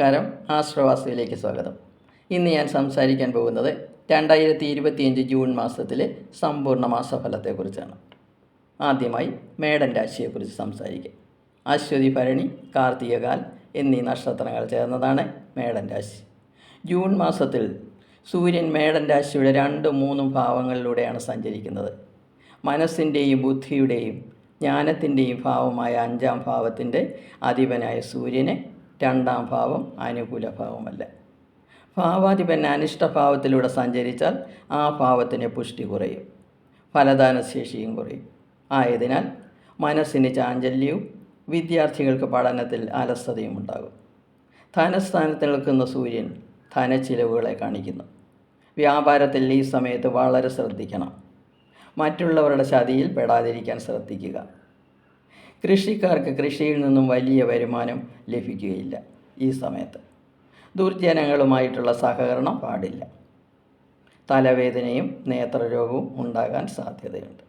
നമസ്കാരം. ആശ്രവാസിയിലേക്ക് സ്വാഗതം. ഇന്ന് ഞാൻ സംസാരിക്കാൻ പോകുന്നത് രണ്ടായിരത്തി ഇരുപത്തിയഞ്ച് ജൂൺ മാസത്തിലെ സമ്പൂർണ മാസഫലത്തെക്കുറിച്ചാണ്. ആദ്യമായി മേടൻ രാശിയെക്കുറിച്ച് സംസാരിക്കാം. അശ്വതി ഭരണി കാർത്തികകാൽ എന്നീ നക്ഷത്രങ്ങൾ ചേർന്നതാണ് മേടൻ രാശി. ജൂൺ മാസത്തിൽ സൂര്യൻ മേടൻ രാശിയുടെ രണ്ടും മൂന്നും ഭാവങ്ങളിലൂടെയാണ് സഞ്ചരിക്കുന്നത്. മനസ്സിന്റെയും ബുദ്ധിയുടെയും ജ്ഞാനത്തിന്റെയും ഭാവമായ അഞ്ചാം ഭാവത്തിന്റെ അധിപനായ സൂര്യന് രണ്ടാം ഭാവം അനുകൂല ഭാവമല്ല ഭാവാധിപൻ അനിഷ്ടഭാവത്തിലൂടെ സഞ്ചരിച്ചാൽ ആ ഭാവത്തിന് പുഷ്ടി കുറയും. ഫലദാനശേഷിയും കുറയും. ആയതിനാൽ മനസ്സിന് ചാഞ്ചല്യവും വിദ്യാർത്ഥികൾക്ക് പഠനത്തിൽ അലസതയും ഉണ്ടാകും. ധനസ്ഥാനത്ത് നിൽക്കുന്ന സൂര്യൻ ധനച്ചിലവുകളെ കാണിക്കുന്നു. വ്യാപാരത്തിൽ ഈ സമയത്ത് വളരെ ശ്രദ്ധിക്കണം. മറ്റുള്ളവരുടെ ചതിയിൽ പെടാതിരിക്കാൻ ശ്രദ്ധിക്കുക. കൃഷിക്കാർക്ക് കൃഷിയിൽ നിന്നും വലിയ വരുമാനം ലഭിക്കുകയില്ല ഈ സമയത്ത്. ദുർജനങ്ങളുമായിട്ടുള്ള സഹകരണം പാടില്ല. തലവേദനയും നേത്രരോഗവും ഉണ്ടാകാൻ സാധ്യതയുണ്ട്.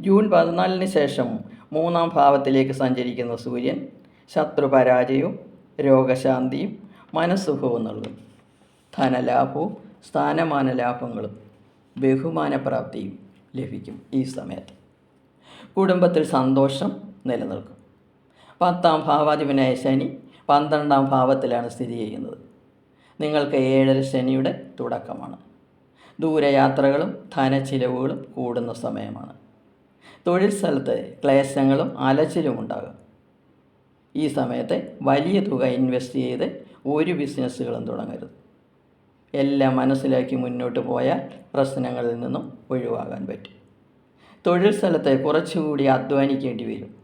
ജൂൺ പതിനാലിന് ശേഷം മൂന്നാം ഭാവത്തിലേക്ക് സഞ്ചരിക്കുന്ന സൂര്യൻ ശത്രുപരാജയവും രോഗശാന്തിയും മനസ്സുഖവും നൽകും. ധനലാഭവും സ്ഥാനമാന ലാഭങ്ങളും ബഹുമാനപ്രാപ്തിയും ലഭിക്കും ഈ സമയത്ത്. കുടുംബത്തിൽ സന്തോഷം നിലനിൽക്കും. പത്താം ഭാവാധിപനായ ശനി പന്ത്രണ്ടാം ഭാവത്തിലാണ് സ്ഥിതി ചെയ്യുന്നത്. നിങ്ങൾക്ക് ഏഴര ശനിയുടെ തുടക്കമാണ്. ദൂരയാത്രകളും ധനച്ചിലവുകളും കൂടുന്ന സമയമാണ്. തൊഴിൽ സ്ഥലത്ത് ക്ലേശങ്ങളും അലച്ചിലും ഉണ്ടാകും. ഈ സമയത്ത് വലിയ തുക ഇൻവെസ്റ്റ് ചെയ്ത് ഒരു ബിസിനസ്സുകളും തുടങ്ങരുത്. എല്ലാം മനസ്സിലാക്കി മുന്നോട്ട് പോയാൽ പ്രശ്നങ്ങളിൽ നിന്നും ഒഴിവാകാൻ പറ്റും. തൊഴിൽ സ്ഥലത്ത് കുറച്ചുകൂടി അധ്വാനിക്കേണ്ടി വരും.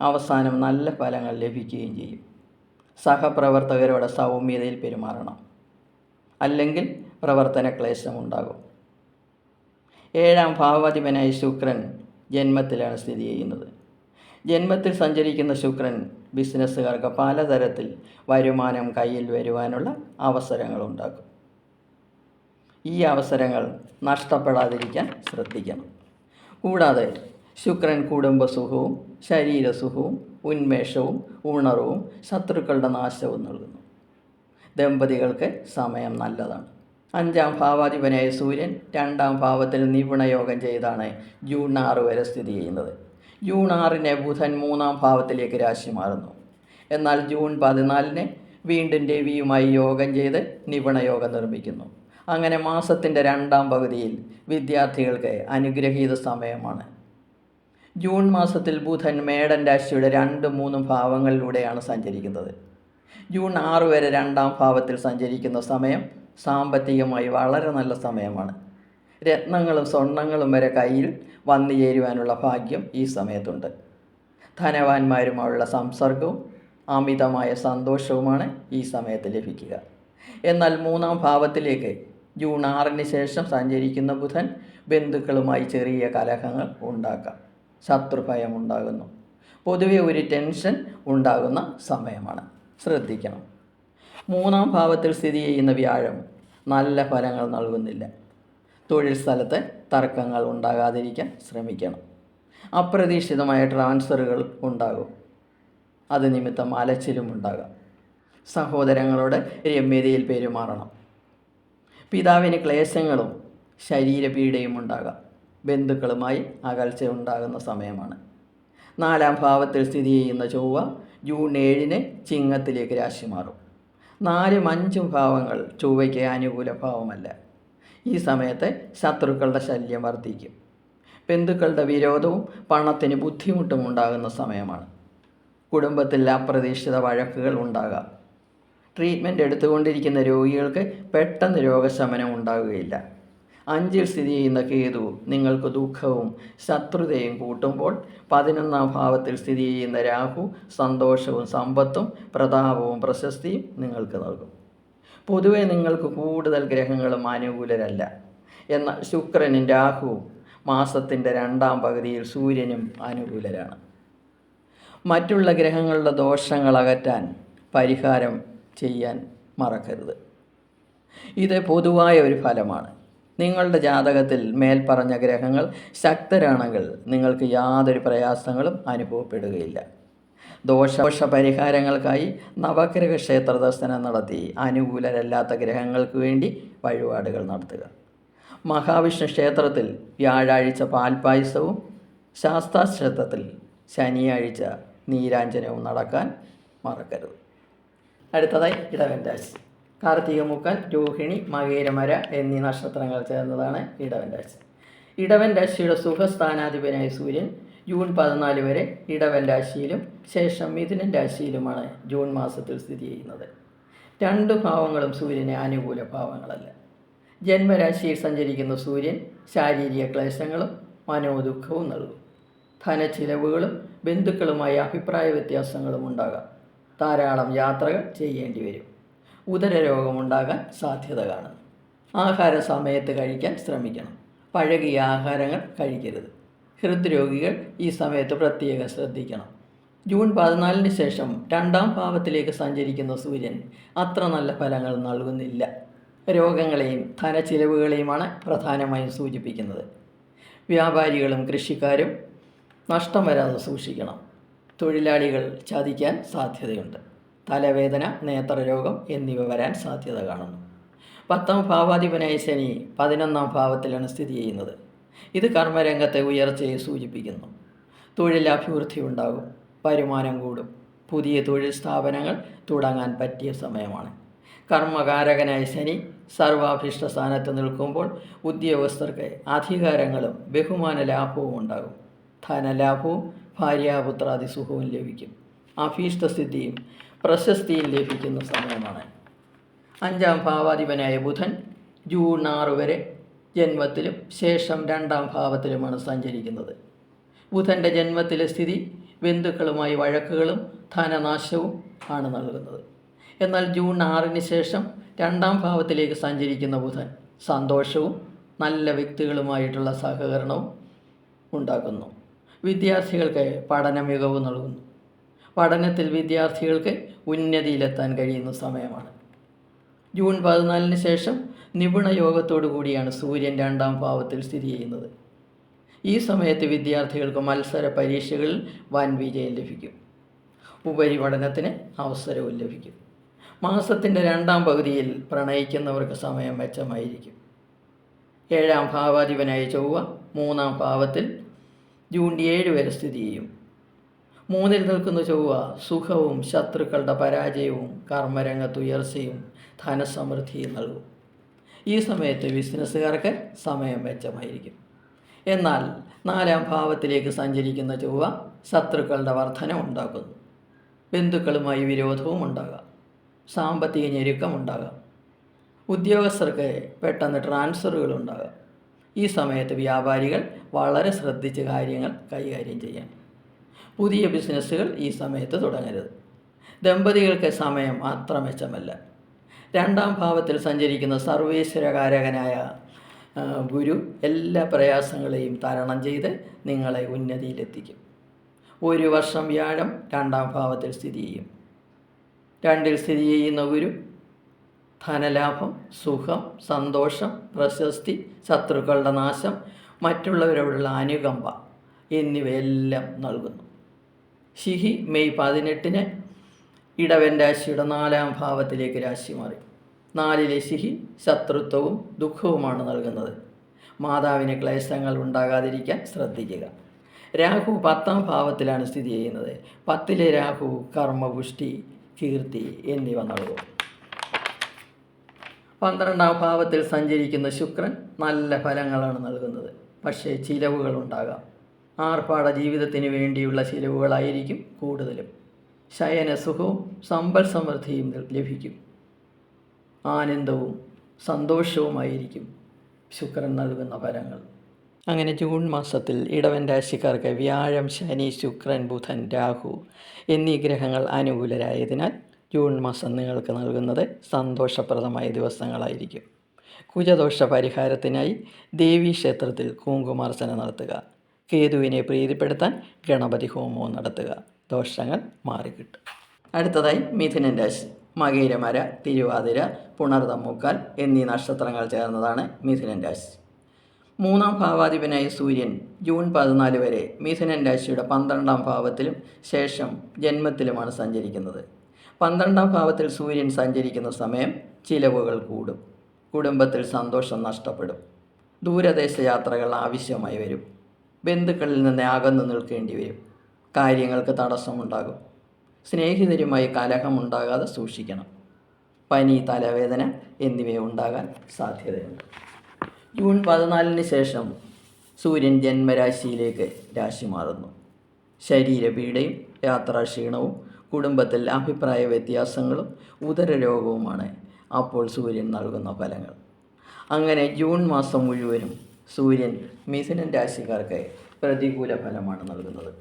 അവസാനം നല്ല ഫലങ്ങൾ ലഭിക്കുകയും ചെയ്യും. സഹപ്രവർത്തകരോട് സൗമ്യതയിൽ പെരുമാറണം. അല്ലെങ്കിൽ പ്രവർത്തന ക്ലേശമുണ്ടാകും. ഏഴാം ഭാവാധിപനായ ശുക്രൻ ജന്മത്തിലാണ് സ്ഥിതി ചെയ്യുന്നത്. ജന്മത്തിൽ സഞ്ചരിക്കുന്ന ശുക്രൻ ബിസിനസ്സുകാർക്ക് പലതരത്തിൽ വരുമാനം കയ്യിൽ വരുവാനുള്ള അവസരങ്ങൾ ഉണ്ടാക്കും. ഈ അവസരങ്ങൾ നഷ്ടപ്പെടാതിരിക്കാൻ ശ്രദ്ധിക്കണം. കൂടാതെ ശുക്രൻ കുടുംബസുഖവും ശരീരസുഖവും ഉന്മേഷവും ഉണർവും ശത്രുക്കളുടെ നാശവും നൽകുന്നു. ദമ്പതികൾക്ക് സമയം നല്ലതാണ്. അഞ്ചാം ഭാവാധിപനായ സൂര്യൻ രണ്ടാം ഭാവത്തിൽ നിപുണയോഗം ചെയ്താണ് ജൂൺ ആറ് വരെ സ്ഥിതി ചെയ്യുന്നത്. ജൂൺ ആറിന് ബുധൻ മൂന്നാം ഭാവത്തിലേക്ക് രാശി മാറുന്നു. എന്നാൽ ജൂൺ പതിനാലിന് വീണ്ടും രവിയുമായി യോഗം ചെയ്ത് നിപുണയോഗം നിർമ്മിക്കുന്നു. അങ്ങനെ മാസത്തിന്റെ രണ്ടാം പകുതിയിൽ വിദ്യാർത്ഥികൾക്ക് അനുഗ്രഹീത സമയമാണ്. ജൂൺ മാസത്തിൽ ബുധൻ മേടൻ രാശിയുടെ രണ്ട് മൂന്നും ഭാവങ്ങളിലൂടെയാണ് സഞ്ചരിക്കുന്നത്. ജൂൺ ആറ് വരെ രണ്ടാം ഭാവത്തിൽ സഞ്ചരിക്കുന്ന സമയം സാമ്പത്തികമായി വളരെ നല്ല സമയമാണ്. രത്നങ്ങളും സ്വർണങ്ങളും വരെ കയ്യിൽ വന്നു ചേരുവാനുള്ള ഭാഗ്യം ഈ സമയത്തുണ്ട്. ധനവാന്മാരുമായുള്ള സംസർഗവും അമിതമായ സന്തോഷവുമാണ് ഈ സമയത്ത് ലഭിക്കുക. എന്നാൽ മൂന്നാം ഭാവത്തിലേക്ക് ജൂൺ ആറിന് ശേഷം സഞ്ചരിക്കുന്ന ബുധൻ ബന്ധുക്കളുമായി ചെറിയ കലഹങ്ങൾ ഉണ്ടാക്കാം. ശത്രുഭയം ഉണ്ടാകുന്നു പൊതുവെ ഒരു ടെൻഷൻ ഉണ്ടാകുന്ന സമയമാണ്. ശ്രദ്ധിക്കണം. മൂന്നാം ഭാവത്തിൽ സ്ഥിതി ചെയ്യുന്ന വ്യാഴം നല്ല ഫലങ്ങൾ നൽകുന്നില്ല. തൊഴിൽ സ്ഥലത്ത് തർക്കങ്ങൾ ഉണ്ടാകാതിരിക്കാൻ ശ്രമിക്കണം. അപ്രതീക്ഷിതമായ ട്രാൻസ്ഫറുകൾ ഉണ്ടാകും. അത് നിമിത്തം അലച്ചിലും ഉണ്ടാകാം. സഹോദരങ്ങളോട് രമ്യതയിൽ പെരുമാറണം. പിതാവിന് ക്ലേശങ്ങളും ശരീരപീഡയും ഉണ്ടാകാം. ബന്ധുക്കളുമായി അകൽച്ച ഉണ്ടാകുന്ന സമയമാണ്. നാലാം ഭാവത്തിൽ സ്ഥിതി ചെയ്യുന്ന ചൊവ്വ ജൂൺ ഏഴിന് ചിങ്ങത്തിലേക്ക് രാശി മാറും. നാലും അഞ്ചും ഭാവങ്ങൾ ചൊവ്വയ്ക്ക് അനുകൂല ഭാവമല്ല. ഈ സമയത്ത് ശത്രുക്കളുടെ ശല്യം വർദ്ധിക്കും. ബന്ധുക്കളുടെ വിരോധവും പണത്തിന് ബുദ്ധിമുട്ടും ഉണ്ടാകുന്ന സമയമാണ്. കുടുംബത്തിൽ അപ്രതീക്ഷിത വഴക്കുകൾ ഉണ്ടാകാം. ട്രീറ്റ്മെന്റ് എടുത്തുകൊണ്ടിരിക്കുന്ന രോഗികൾക്ക് പെട്ടെന്ന് രോഗശമനം ഉണ്ടാകുകയില്ല. അഞ്ചിൽ സ്ഥിതി ചെയ്യുന്ന കേതു നിങ്ങൾക്ക് ദുഃഖവും ശത്രുതയും കൂട്ടുമ്പോൾ പതിനൊന്നാം ഭാവത്തിൽ സ്ഥിതി ചെയ്യുന്ന രാഹു സന്തോഷവും സമ്പത്തും പ്രതാപവും പ്രശസ്തിയും നിങ്ങൾക്ക് നൽകും. പൊതുവെ നിങ്ങൾക്ക് കൂടുതൽ ഗ്രഹങ്ങളും അനുകൂലരല്ല. എന്നാൽ ശുക്രനും രാഹുവും മാസത്തിന്റെ രണ്ടാം പകുതിയിൽ സൂര്യനും അനുകൂലരാണ്. മറ്റുള്ള ഗ്രഹങ്ങളുടെ ദോഷങ്ങൾ അകറ്റാൻ പരിഹാരം ചെയ്യാൻ മറക്കരുത്. ഇത് പൊതുവായ ഒരു ഫലമാണ്. നിങ്ങളുടെ ജാതകത്തിൽ മേൽപ്പറഞ്ഞ ഗ്രഹങ്ങൾ ശക്തരാണെങ്കിൽ നിങ്ങൾക്ക് യാതൊരു പ്രയാസങ്ങളും അനുഭവപ്പെടുകയില്ല. ദോഷദോഷ പരിഹാരങ്ങൾക്കായി നവഗ്രഹ ക്ഷേത്ര ദർശനം നടത്തി അനുകൂലരല്ലാത്ത ഗ്രഹങ്ങൾക്ക് വേണ്ടി വഴിപാടുകൾ നടത്തുക. മഹാവിഷ്ണു ക്ഷേത്രത്തിൽ വ്യാഴാഴ്ച പാൽപ്പായസവും ശാസ്താക്ഷേത്രത്തിൽ ശനിയാഴ്ച നീരാഞ്ജനവും നടക്കാൻ മറക്കരുത്. അടുത്തതായി ഇടവൻ രാശി. കാർത്തിക മുക്കൽ രോഹിണി മകേരമര എന്നീ നക്ഷത്രങ്ങൾ ചേർന്നതാണ് ഇടവൻ രാശി. ഇടവൻ രാശിയുടെ സുഖസ്ഥാനാധിപനായ സൂര്യൻ ജൂൺ പതിനാല് വരെ ഇടവൻ രാശിയിലും ശേഷം മിഥുനൻ രാശിയിലുമാണ് ജൂൺ മാസത്തിൽ സ്ഥിതി ചെയ്യുന്നത്. രണ്ട് ഭാവങ്ങളും സൂര്യന് അനുകൂല ഭാവങ്ങളല്ല. ജന്മരാശിയിൽ സഞ്ചരിക്കുന്ന സൂര്യൻ ശാരീരിക ക്ലേശങ്ങളും മനോദുഃഖവും നൽകും. ധനച്ചിലവുകളും ബന്ധുക്കളുമായി അഭിപ്രായ വ്യത്യാസങ്ങളും ഉണ്ടാകാം. ധാരാളം യാത്രകൾ ചെയ്യേണ്ടി വരും. ഉദരരോഗമുണ്ടാകാൻ സാധ്യത കാണുന്നു ആഹാര സമയത്ത് കഴിക്കാൻ ശ്രമിക്കണം. പഴകിയ ആഹാരങ്ങൾ കഴിക്കരുത്. ഹൃദ്രോഗികൾ ഈ സമയത്ത് പ്രത്യേകം ശ്രദ്ധിക്കണം. ജൂൺ പതിനാലിന് ശേഷം രണ്ടാം ഭാവത്തിലേക്ക് സഞ്ചരിക്കുന്ന സൂര്യൻ അത്ര നല്ല ഫലങ്ങൾ നൽകുന്നില്ല. രോഗങ്ങളെയും ധനച്ചിലവുകളെയുമാണ് പ്രധാനമായും സൂചിപ്പിക്കുന്നത്. വ്യാപാരികളും കൃഷിക്കാരും നഷ്ടം വരാതെ സൂക്ഷിക്കണം. തൊഴിലാളികൾ ചതിക്കാൻ സാധ്യതയുണ്ട്. തലവേദന നേത്രരോഗം എന്നിവ വരാൻ സാധ്യത കാണുന്നു. പത്താം ഭാവാധിപനായ ശനി പതിനൊന്നാം ഭാവത്തിലാണ് സ്ഥിതി ചെയ്യുന്നത്. ഇത് കർമ്മരംഗത്തെ ഉയർച്ചയെ സൂചിപ്പിക്കുന്നു. തൊഴിലഭിവൃദ്ധി ഉണ്ടാകും വരുമാനം കൂടും പുതിയ തൊഴിൽ സ്ഥാപനങ്ങൾ തുടങ്ങാൻ പറ്റിയ സമയമാണ്. കർമ്മകാരകനായ ശനി സർവാഭിഷ്ട സ്ഥാനത്ത് നിൽക്കുമ്പോൾ ഉദ്യോഗസ്ഥർക്ക് അധികാരങ്ങളും ബഹുമാന ലാഭവും ഉണ്ടാകും. ധനലാഭവും ഭാര്യാപുത്രാദി സുഖവും ലഭിക്കും. അഭീഷ്ടസിദ്ധിയും പ്രശസ്തിയും ലഭിക്കുന്ന സമയമാണ്. അഞ്ചാം ഭാവാധിപനായ ബുധൻ ജൂൺ ആറ് വരെ ജന്മത്തിലും ശേഷം രണ്ടാം ഭാവത്തിലുമാണ് സഞ്ചരിക്കുന്നത്. ബുധന്റെ ജന്മത്തിലെ സ്ഥിതി ബന്ധുക്കളുമായി വഴക്കുകളും ധനനാശവും ആണ് നൽകുന്നത്. എന്നാൽ ജൂൺ ആറിന് ശേഷം രണ്ടാം ഭാവത്തിലേക്ക് സഞ്ചരിക്കുന്ന ബുധൻ സന്തോഷവും നല്ല വ്യക്തികളുമായിട്ടുള്ള സഹകരണവും ഉണ്ടാക്കുന്നു. വിദ്യാർത്ഥികൾക്ക് പഠന മികവ് നൽകുന്നു. പഠനത്തിൽ വിദ്യാർത്ഥികൾക്ക് ഉന്നതിയിലെത്താൻ കഴിയുന്ന സമയമാണ്. ജൂൺ പതിനാലിന് ശേഷം നിപുണ യോഗത്തോടു കൂടിയാണ് സൂര്യൻ രണ്ടാം ഭാവത്തിൽ സ്ഥിതി ചെയ്യുന്നത്. ഈ സമയത്ത് വിദ്യാർത്ഥികൾക്ക് മത്സര പരീക്ഷകളിൽ വൻ വിജയം ലഭിക്കും. ഉപരിപഠനത്തിന് അവസരവും ലഭിക്കും. മാസത്തിന്റെ രണ്ടാം പകുതിയിൽ പ്രണയിക്കുന്നവർക്ക് സമയം മെച്ചമായിരിക്കും. ഏഴാം ഭാവാധിപനായ ചൊവ്വ മൂന്നാം ഭാവത്തിൽ ജൂൺ ഏഴ് വരെ സ്ഥിതി ചെയ്യും. മൂന്നിൽ നിൽക്കുന്ന ചൊവ്വ സുഖവും ശത്രുക്കളുടെ പരാജയവും കർമ്മരംഗത്ത് ഉയർച്ചയും ധനസമൃദ്ധിയും നൽകും. ഈ സമയത്ത് ബിസിനസ്സുകാർക്ക് സമയം മെച്ചമായിരിക്കും. എന്നാൽ നാലാം ഭാവത്തിലേക്ക് സഞ്ചരിക്കുന്ന ചൊവ്വ ശത്രുക്കളുടെ വർധന ഉണ്ടാക്കുന്നു. ബന്ധുക്കളുമായി വിരോധവും ഉണ്ടാകാം. സാമ്പത്തിക ഞെരുക്കം ഉണ്ടാകാം. ഉദ്യോഗസ്ഥർക്ക് പെട്ടെന്ന് ട്രാൻസ്ഫറുകൾ ഉണ്ടാകാം. ഈ സമയത്ത് വ്യാപാരികൾ വളരെ ശ്രദ്ധിച്ച് കാര്യങ്ങൾ കൈകാര്യം ചെയ്യണം പുതിയ ബിസിനസ്സുകൾ ഈ സമയത്ത് തുടങ്ങരുത്. ദമ്പതികൾക്ക് സമയം അത്ര മെച്ചമല്ല രണ്ടാം ഭാവത്തിൽ സഞ്ചരിക്കുന്ന സർവേശ്വരകാരകനായ ഗുരു എല്ലാ പ്രയാസങ്ങളെയും തരണം ചെയ്ത് നിങ്ങളെ ഉന്നതിയിലെത്തിക്കും. ഒരു വർഷം വ്യാഴം രണ്ടാം ഭാവത്തിൽ സ്ഥിതി ചെയ്യും. രണ്ടിൽ സ്ഥിതി ചെയ്യുന്ന ഗുരു ധനലാഭം സുഖം സന്തോഷം പ്രശസ്തി ശത്രുക്കളുടെ നാശം മറ്റുള്ളവരോടുള്ള അനുകമ്പ എന്നിവയെല്ലാം നൽകുന്നു. ശിഹി മെയ് പതിനെട്ടിന് ഇടവൻ രാശിയുടെ നാലാം ഭാവത്തിലേക്ക് രാശി മാറി. നാലിലെ ശിഹി ശത്രുത്വവും ദുഃഖവുമാണ് നൽകുന്നത്. മാതാവിന് ക്ലേശങ്ങൾ ഉണ്ടാകാതിരിക്കാൻ ശ്രദ്ധിക്കുക. രാഹു പത്താം ഭാവത്തിലാണ് സ്ഥിതി ചെയ്യുന്നത്. പത്തിലെ രാഹു കർമ്മപുഷ്ടി കീർത്തി എന്നിവ നൽകും. പന്ത്രണ്ടാം ഭാവത്തിൽ സഞ്ചരിക്കുന്ന ശുക്രൻ നല്ല ഫലങ്ങളാണ് നൽകുന്നത്. പക്ഷേ ചിലവുകൾ ഉണ്ടാകാം. ആർഭാട ജീവിതത്തിന് വേണ്ടിയുള്ള ചിലവുകളായിരിക്കും കൂടുതലും. ശയനസുഖവും സമ്പൽ സമൃദ്ധിയും ലഭിക്കും. ആനന്ദവും സന്തോഷവുമായിരിക്കും ശുക്രൻ നൽകുന്ന ഫലങ്ങൾ. അങ്ങനെ ജൂൺ മാസത്തിൽ ഇടവൻ രാശിക്കാർക്ക് വ്യാഴം ശനി ശുക്രൻ ബുധൻ രാഹു എന്നീ ഗ്രഹങ്ങൾ അനുകൂലരായതിനാൽ ജൂൺ മാസം നിങ്ങൾക്ക് നൽകുന്നത് സന്തോഷപ്രദമായ ദിവസങ്ങളായിരിക്കും. കുജദോഷ പരിഹാരത്തിനായി ദേവീ ക്ഷേത്രത്തിൽ കുങ്കുമാർച്ചന നടത്തുക. കേതുവിനെ പ്രീതിപ്പെടുത്താൻ ഗണപതി ഹോമവും നടത്തുക. ദോഷങ്ങൾ മാറിക്കിട്ടും. അടുത്തതായി മിഥുനൻ രാശി. മകീരമര തിരുവാതിര പുണർതമ്മൂക്കാൽ എന്നീ നക്ഷത്രങ്ങൾ ചേർന്നതാണ് മിഥുനൻ രാശി. മൂന്നാം ഭാവാധിപനായ സൂര്യൻ ജൂൺ പതിനാല് വരെ മിഥുനൻ രാശിയുടെ പന്ത്രണ്ടാം ഭാവത്തിലും ശേഷം ജന്മത്തിലുമാണ് സഞ്ചരിക്കുന്നത്. പന്ത്രണ്ടാം ഭാവത്തിൽ സൂര്യൻ സഞ്ചരിക്കുന്ന സമയം ചിലവുകൾ കൂടും. കുടുംബത്തിൽ സന്തോഷം നഷ്ടപ്പെടും. ദൂരദേശ യാത്രകൾ ആവശ്യമായി വരും. ബന്ധുക്കളിൽ നിന്ന് അകന്നു നിൽക്കേണ്ടി വരും. കാര്യങ്ങൾക്ക് തടസ്സമുണ്ടാകും. സ്നേഹിതരുമായി കലഹമുണ്ടാകാതെ സൂക്ഷിക്കണം. പനി തലവേദന എന്നിവ ഉണ്ടാകാൻ സാധ്യതയുണ്ട്. ജൂൺ പതിനാലിന് ശേഷം സൂര്യൻ ജന്മരാശിയിലേക്ക് രാശി മാറുന്നു. ശരീരപീഡയും യാത്രാക്ഷീണവും കുടുംബത്തിൽ അഭിപ്രായ വ്യത്യാസങ്ങളും ഉദരരോഗവുമാണ് അപ്പോൾ സൂര്യൻ നൽകുന്ന ഫലങ്ങൾ. അങ്ങനെ ജൂൺ മാസം മുഴുവനും സൂര്യൻ മിഥുനൻ രാശിക്കാർക്ക് പ്രതികൂല ഫലമാണ് നൽകുന്നത്.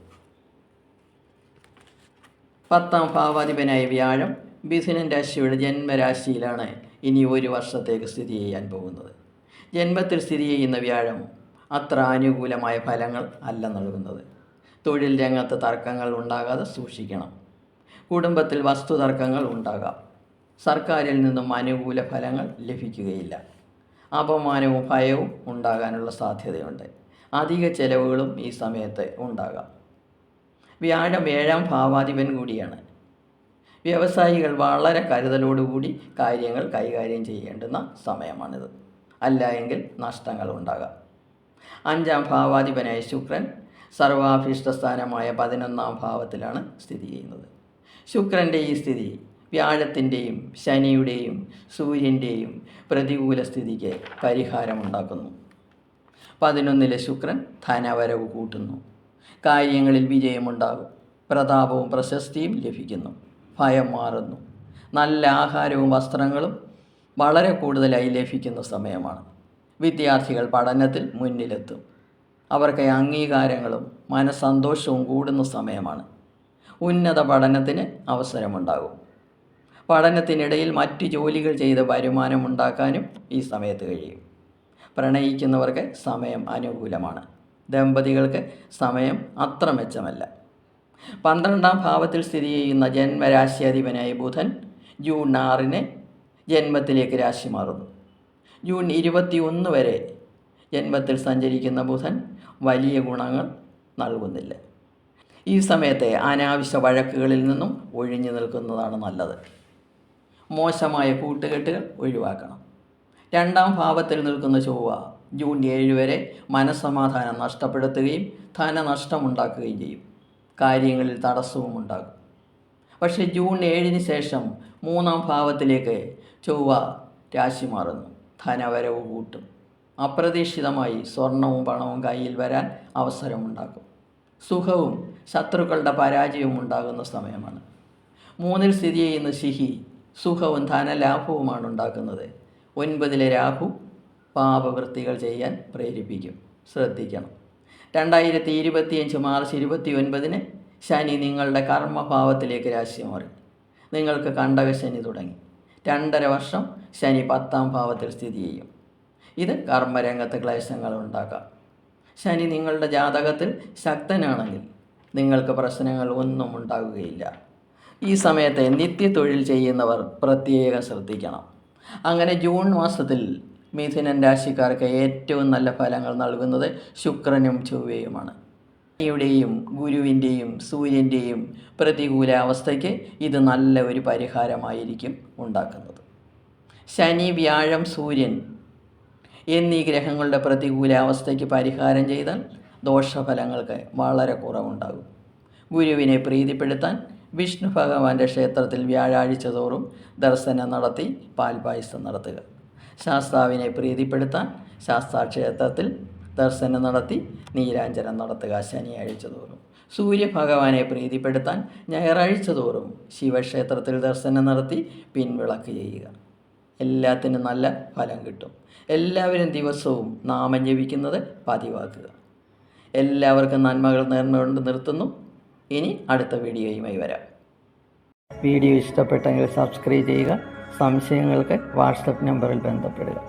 പത്താം ഭാവാധിപനായ വ്യാഴം മിഥുനൻ രാശിയുടെ ജന്മരാശിയിലാണ് ഇനി ഒരു വർഷത്തേക്ക് സ്ഥിതി ചെയ്യാൻ പോകുന്നത്. ജന്മത്തിൽ സ്ഥിതി ചെയ്യുന്ന വ്യാഴം അത്ര അനുകൂലമായ ഫലങ്ങൾ അല്ല നൽകുന്നത്. തൊഴിൽ രംഗത്ത് തർക്കങ്ങൾ ഉണ്ടാകാതെ സൂക്ഷിക്കണം. കുടുംബത്തിൽ വസ്തു തർക്കങ്ങൾ ഉണ്ടാകാം. സർക്കാരിൽ നിന്നും അനുകൂല ഫലങ്ങൾ ലഭിക്കുകയില്ല. അപമാനവും ഭയവും ഉണ്ടാകാനുള്ള സാധ്യതയുണ്ട്. അധിക ചെലവുകളും ഈ സമയത്ത് ഉണ്ടാകാം. വ്യാഴം ഏഴാം ഭാവാധിപൻ കൂടിയാണ്. വ്യവസായികൾ വളരെ കരുതലോടുകൂടി കാര്യങ്ങൾ കൈകാര്യം ചെയ്യേണ്ടുന്ന സമയമാണിത്. അല്ല എങ്കിൽ നഷ്ടങ്ങൾ ഉണ്ടാകാം. അഞ്ചാം ഭാവാധിപനായ ശുക്രൻ സർവാഭീഷ്ട സ്ഥാനമായ പതിനൊന്നാം ഭാവത്തിലാണ് സ്ഥിതി ചെയ്യുന്നത്. ശുക്രന്റെ ഈ സ്ഥിതി വ്യാഴത്തിന്റെയും ശനിയുടെയും സൂര്യന്റെയും പ്രതികൂല സ്ഥിതിക്ക് പരിഹാരമുണ്ടാക്കുന്നു. പതിനൊന്നിലെ ശുക്രൻ ധനവരവ് കൂട്ടുന്നു. കാര്യങ്ങളിൽ വിജയമുണ്ടാകും. പ്രതാപവും പ്രശസ്തിയും ലഭിക്കുന്നു. ഭയം മാറുന്നു. നല്ല ആഹാരവും വസ്ത്രങ്ങളും വളരെ കൂടുതലായി ലഭിക്കുന്ന സമയമാണ്. വിദ്യാർത്ഥികൾ പഠനത്തിൽ മുന്നിലെത്തും. അവർക്ക് അംഗീകാരങ്ങളും മനസ്സന്തോഷവും കൂടുന്ന സമയമാണ്. ഉന്നത പഠനത്തിന് അവസരമുണ്ടാകും. പഠനത്തിനിടയിൽ മറ്റ് ജോലികൾ ചെയ്ത് വരുമാനം ഉണ്ടാക്കാനും ഈ സമയത്ത് കഴിയും. പ്രണയിക്കുന്നവർക്ക് സമയം അനുകൂലമാണ്. ദമ്പതികൾക്ക് സമയം അത്ര മെച്ചമല്ല. പന്ത്രണ്ടാം ഭാവത്തിൽ സ്ഥിതി ചെയ്യുന്ന ജന്മരാശിയധിപനായ ബുധൻ ജൂൺ ആറിന് ജന്മത്തിലേക്ക് രാശി മാറുന്നു. ജൂൺ ഇരുപത്തി ഒന്ന് വരെ ജന്മത്തിൽ സഞ്ചരിക്കുന്ന ബുധൻ വലിയ ഗുണങ്ങൾ നൽകുന്നില്ല. ഈ സമയത്തെ അനാവശ്യ വഴക്കുകളിൽ നിന്നും ഒഴിഞ്ഞു നിൽക്കുന്നതാണ് നല്ലത്. മോശമായ കൂട്ടുകെട്ടുകൾ ഒഴിവാക്കണം. രണ്ടാം ഭാവത്തിൽ നിൽക്കുന്ന ചൊവ്വ ജൂൺ ഏഴ് വരെ മനസ്സമാധാനം നഷ്ടപ്പെടുത്തുകയും ധനനഷ്ടമുണ്ടാക്കുകയും ചെയ്യും. കാര്യങ്ങളിൽ തടസ്സവും ഉണ്ടാകും. പക്ഷേ ജൂൺ ഏഴിന് ശേഷം മൂന്നാം ഭാവത്തിലേക്ക് ചൊവ്വ രാശി മാറുന്നു. ധനവരവ് കൂട്ടും. അപ്രതീക്ഷിതമായി സ്വർണവും പണവും കയ്യിൽ വരാൻ അവസരമുണ്ടാക്കും സുഖവും ശത്രുക്കളുടെ പരാജയവും ഉണ്ടാകുന്ന സമയമാണ്. മൂന്നിൽ സ്ഥിതി ചെയ്യുന്ന ശിഹി സുഖവും ധനലാഭവുമാണ് ഉണ്ടാക്കുന്നത്. ഒൻപതിലെ രാഹു പാപവൃത്തികൾ ചെയ്യാൻ പ്രേരിപ്പിക്കും. ശ്രദ്ധിക്കണം. രണ്ടായിരത്തി ഇരുപത്തിയഞ്ച് മാർച്ച് ഇരുപത്തി ഒൻപതിന് ശനി നിങ്ങളുടെ കർമ്മഭാവത്തിലേക്ക് രാശി മാറി. നിങ്ങൾക്ക് കണ്ടകശനി തുടങ്ങി. രണ്ടര വർഷം ശനി പത്താം ഭാവത്തിൽ സ്ഥിതി ചെയ്യും. ഇത് കർമ്മരംഗത്ത് ക്ലേശങ്ങൾ ഉണ്ടാക്കാം. ശനി നിങ്ങളുടെ ജാതകത്തിൽ ശക്തനാണെങ്കിൽ നിങ്ങൾക്ക് പ്രശ്നങ്ങൾ ഒന്നും ഉണ്ടാകുകയില്ല. ഈ സമയത്ത് നിത്യ തൊഴിൽ ചെയ്യുന്നവർ പ്രത്യേകം ശ്രദ്ധിക്കണം. അങ്ങനെ ജൂൺ മാസത്തിൽ മിഥുനൻ രാശിക്കാർക്ക് ഏറ്റവും നല്ല ഫലങ്ങൾ നൽകുന്നത് ശുക്രനും ചൊവ്വയുമാണ്. ശനിയുടെയും ഗുരുവിന്റെയും സൂര്യന്റെയും പ്രതികൂല അവസ്ഥയ്ക്ക് ഇത് നല്ല ഒരു പരിഹാരമായിരിക്കും ഉണ്ടാക്കുന്നത്. ശനി വ്യാഴം സൂര്യൻ എന്നീ ഗ്രഹങ്ങളുടെ പ്രതികൂല അവസ്ഥയ്ക്ക് പരിഹാരം ചെയ്താൽ ദോഷഫലങ്ങൾക്ക് വളരെ കുറവുണ്ടാകും. ഗുരുവിനെ പ്രീതിപ്പെടുത്താൻ വിഷ്ണു ഭഗവാന്റെ ക്ഷേത്രത്തിൽ വ്യാഴാഴ്ച തോറും ദർശനം നടത്തി പാൽപായസം നടത്തുക. ശാസ്താവിനെ പ്രീതിപ്പെടുത്താൻ ശാസ്താ ക്ഷേത്രത്തിൽ ദർശനം നടത്തി നീരാഞ്ജനം നടത്തുക ശനിയാഴ്ച തോറും സൂര്യഭഗവാനെ പ്രീതിപ്പെടുത്താൻ ഞായറാഴ്ച തോറും ശിവക്ഷേത്രത്തിൽ ദർശനം നടത്തി പിൻവിളക്ക് ചെയ്യുക. എല്ലാത്തിനും നല്ല ഫലം കിട്ടും. എല്ലാവരും ദിവസവും നാമം ജപിക്കുന്നത് പതിവാക്കുക. എല്ലാവർക്കും നന്മകൾ നേർന്നുകൊണ്ട് നിർത്തുന്നു. ഇനി അടുത്ത വീഡിയോയുമായി വരാം. വീഡിയോ ഇഷ്ടപ്പെട്ടെങ്കിൽ സബ്സ്ക്രൈബ് ചെയ്യുക സംശയങ്ങൾക്ക് വാട്സപ്പ് നമ്പറിൽ ബന്ധപ്പെടുക.